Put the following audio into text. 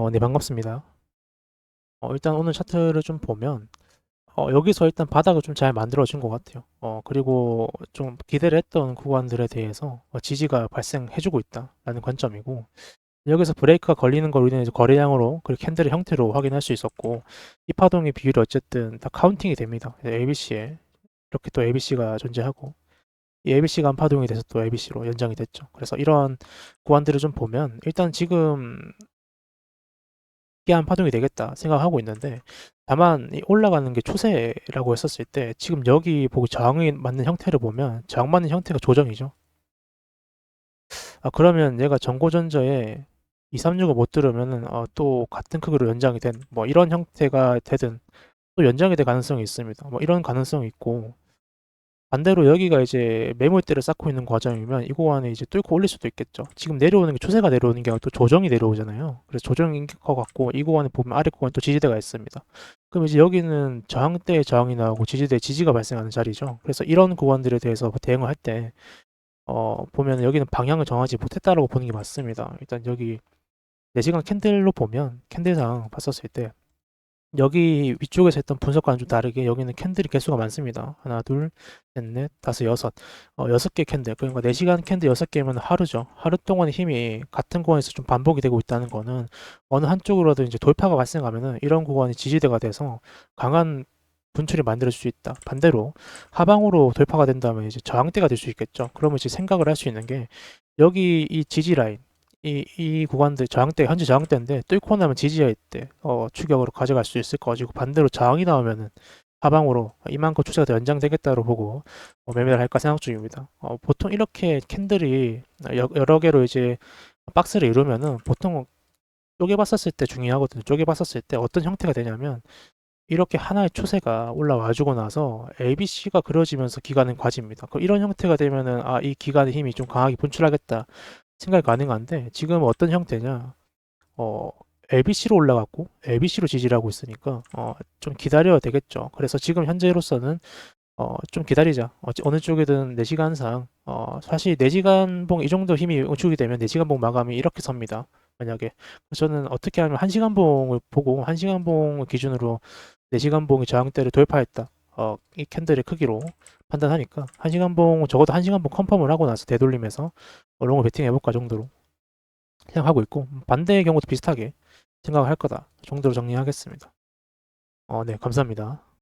어, 네, 반갑습니다. 어, 일단 오늘 차트를 좀 보면, 어, 여기서 일단 바닥을 좀 잘 만들어준 것 같아요. 어, 그리고 좀 기대를 했던 구간들에 대해서 어, 지지가 발생해주고 있다라는 관점이고, 여기서 브레이크가 걸리는 걸로 인해 거래량으로 그리고 캔들의 형태로 확인할 수 있었고, 이 파동의 비율이 어쨌든 다 카운팅이 됩니다. ABC에 이렇게 또 ABC가 존재하고, 이 ABC가 한 파동이 돼서 또 ABC로 연장이 됐죠. 그래서 이런 구간들을 좀 보면, 일단 지금 한 파동이 되겠다 생각하고 있는데 다만 이 올라가는 게 추세라고 했었을 때 지금 여기 보고 저항이 맞는 형태를 보면 저항 맞는 형태가 조정이죠. 아 그러면 얘가 전고전저에 236을 못 들으면은 어, 또 같은 크기로 연장이 된 뭐 이런 형태가 되든 또 연장이 될 가능성이 있습니다. 뭐 이런 가능성이 있고 반대로 여기가 이제 매물대를 쌓고 있는 과정이면 이 구간에 이제 뚫고 올릴 수도 있겠죠. 지금 내려오는 게 추세가 내려오는 게 아니라 또 조정이 내려오잖아요. 그래서 조정인 것 같고 이 구간에 보면 아래 구간에 또 지지대가 있습니다. 그럼 이제 여기는 저항대의 저항이 나오고 지지대 지지가 발생하는 자리죠. 그래서 이런 구간들에 대해서 대응을 할 때 어, 보면 여기는 방향을 정하지 못했다라고 보는 게 맞습니다. 일단 여기 4시간 캔들로 보면 캔들상 봤었을 때 여기 위쪽에서 했던 분석과는 좀 다르게 여기는 캔들이 개수가 많습니다. 하나, 둘, 셋, 넷, 다섯, 여섯. 어, 여섯 개 캔들. 그러니까 4시간 캔들 여섯 개면 하루죠. 하루 동안의 힘이 같은 구간에서 좀 반복이 되고 있다는 거는 어느 한쪽으로든 이제 돌파가 발생하면은 이런 구간이 지지대가 돼서 강한 분출이 만들어질 수 있다. 반대로 하방으로 돌파가 된다면 이제 저항대가 될 수 있겠죠. 그러면 이제 생각을 할 수 있는 게 여기 이 지지 라인 이, 이 구간들 저항대 현재 저항대인데 뚫고 나면 지지할 때 어, 추격으로 가져갈 수 있을 거지고 반대로 저항이 나오면은 하방으로 이만큼 추세가 더 연장되겠다로 보고 어, 매매를 할까 생각 중입니다. 어, 보통 이렇게 캔들이 여, 여러 개로 이제 박스를 이루면은 보통 쪼개봤었을 때 중요하거든요. 쪼개봤었을 때 어떤 형태가 되냐면 이렇게 하나의 추세가 올라와주고 나서 ABC가 그려지면서 기간은 과집니다. 그 이런 형태가 되면은 아, 이 기간의 힘이 좀 강하게 분출하겠다 생각이 가능한데 지금 어떤 형태냐? 어, LBC로 올라갔고 LBC로 지지를 하고 있으니까 어, 좀 기다려야 되겠죠. 그래서 지금 현재로서는 어, 좀 기다리자. 어, 어느 쪽이든 4시간상 어, 사실 4시간 봉 이 정도 힘이 우측이 되면 4시간 봉 마감이 이렇게 섭니다. 만약에 저는 어떻게 하면 1시간 봉을 보고 1시간 봉을 기준으로 4시간 봉이 저항대를 돌파했다. 어, 이 캔들의 크기로 판단하니까 1시간 봉 적어도 1시간 봉 컨펌을 하고 나서 되돌림해서 롱을 베팅 해볼까 정도로 생각하고 있고 반대의 경우도 비슷하게 생각을 할 거다 정도로 정리하겠습니다. 어, 네, 감사합니다.